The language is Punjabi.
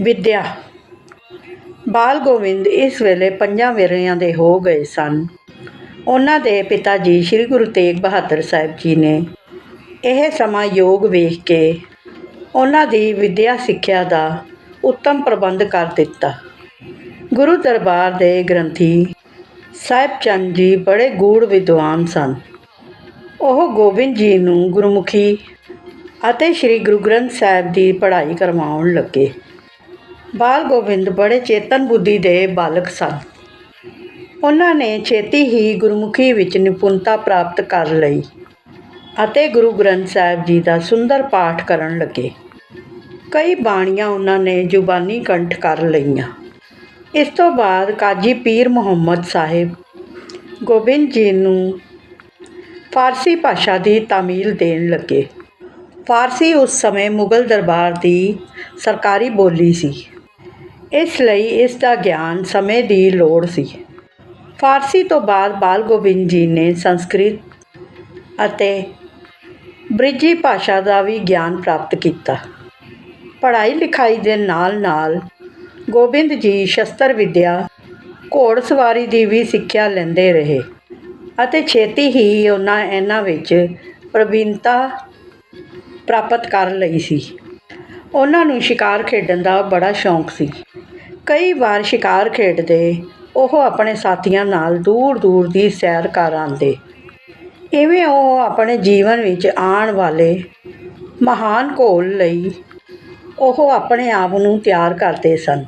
ਵਿੱਦਿਆ। ਬਾਲ ਗੋਬਿੰਦ ਇਸ ਵੇਲੇ ਪੰਜਾਂ ਵਰ੍ਹਿਆਂ ਦੇ ਹੋ ਗਏ ਸਨ। ਉਹਨਾਂ ਦੇ ਪਿਤਾ ਜੀ ਸ੍ਰੀ ਗੁਰੂ ਤੇਗ ਬਹਾਦਰ ਸਾਹਿਬ ਜੀ ਨੇ ਇਹ ਸਮਾਂ ਯੋਗ ਵੇਖ ਕੇ ਉਹਨਾਂ ਦੀ ਵਿੱਦਿਆ ਸਿੱਖਿਆ ਦਾ ਉੱਤਮ ਪ੍ਰਬੰਧ ਕਰ ਦਿੱਤਾ। ਗੁਰੂ ਦਰਬਾਰ ਦੇ ਗ੍ਰੰਥੀ ਸਾਹਿਬ ਚੰਦ ਜੀ ਬੜੇ ਗੂੜ ਵਿਦਵਾਨ ਸਨ। ਉਹ ਗੋਬਿੰਦ ਜੀ ਨੂੰ ਗੁਰਮੁਖੀ ਅਤੇ ਸ੍ਰੀ ਗੁਰੂ ਗ੍ਰੰਥ ਸਾਹਿਬ ਦੀ ਪੜ੍ਹਾਈ ਕਰਵਾਉਣ ਲੱਗੇ। ਬਾਲ ਗੋਬਿੰਦ ਬੜੇ ਚੇਤਨ ਬੁੱਧੀ ਦੇ ਬਾਲਕ ਸਨ। ਉਹਨਾਂ ਨੇ ਛੇਤੀ ਹੀ ਗੁਰਮੁਖੀ ਵਿੱਚ ਨਿਪੁੰਨਤਾ ਪ੍ਰਾਪਤ ਕਰ ਲਈ ਅਤੇ ਗੁਰੂ ਗ੍ਰੰਥ ਸਾਹਿਬ ਜੀ ਦਾ ਸੁੰਦਰ ਪਾਠ ਕਰਨ ਲੱਗੇ। ਕਈ ਬਾਣੀਆਂ ਉਹਨਾਂ ਨੇ ਜ਼ੁਬਾਨੀ ਕੰਠ ਕਰ ਲਈਆਂ। ਇਸ ਤੋਂ ਬਾਅਦ ਕਾਜੀ ਪੀਰ ਮੁਹੰਮਦ ਸਾਹਿਬ ਗੋਬਿੰਦ ਜੀ ਨੂੰ ਫਾਰਸੀ ਭਾਸ਼ਾ ਦੀ ਤਾਮੀਲ ਦੇਣ ਲੱਗੇ। ਫਾਰਸੀ ਉਸ ਸਮੇਂ ਮੁਗਲ ਦਰਬਾਰ ਦੀ ਸਰਕਾਰੀ ਬੋਲੀ ਸੀ। ਇਸ ਲਈ ਇਸ ਦਾ ਗਿਆਨ ਸਮੇਂ ਦੀ ਲੋੜ ਸੀ। ਫਾਰਸੀ ਤੋਂ ਬਾਅਦ ਬਾਲ ਗੋਬਿੰਦ ਜੀ ਨੇ ਸੰਸਕ੍ਰਿਤ ਅਤੇ ਬ੍ਰਿਜੀ ਭਾਸ਼ਾ ਦਾ ਵੀ ਗਿਆਨ ਪ੍ਰਾਪਤ ਕੀਤਾ। ਪੜ੍ਹਾਈ ਲਿਖਾਈ ਦੇ ਨਾਲ ਨਾਲ ਗੋਬਿੰਦ ਜੀ ਸ਼ਸਤਰ ਵਿਦਿਆ ਘੋੜਸਵਾਰੀ ਦੀ ਵੀ ਸਿੱਖਿਆ ਲੈਂਦੇ ਰਹੇ ਅਤੇ ਛੇਤੀ ਹੀ ਉਹਨਾਂ ਇਹਨਾਂ ਵਿੱਚ ਪ੍ਰਵੀਨਤਾ ਪ੍ਰਾਪਤ ਕਰ ਲਈ ਸੀ। ਉਹਨਾਂ ਨੂੰ ਸ਼ਿਕਾਰ ਖੇਡਣ ਦਾ ਬੜਾ ਸ਼ੌਂਕ ਸੀ। ਕਈ ਵਾਰ ਸ਼ਿਕਾਰ ਖੇਡਦੇ ਉਹ ਆਪਣੇ ਸਾਥੀਆਂ ਨਾਲ ਦੂਰ ਦੂਰ ਦੀ ਸੈਰ ਕਰ ਆਉਂਦੇ। ਇਵੇਂ ਉਹ ਆਪਣੇ ਜੀਵਨ ਵਿੱਚ ਆਉਣ ਵਾਲੇ ਮਹਾਨ ਘੋਲ ਲਈ ਉਹ ਆਪਣੇ ਆਪ ਨੂੰ ਤਿਆਰ ਕਰਦੇ ਸਨ।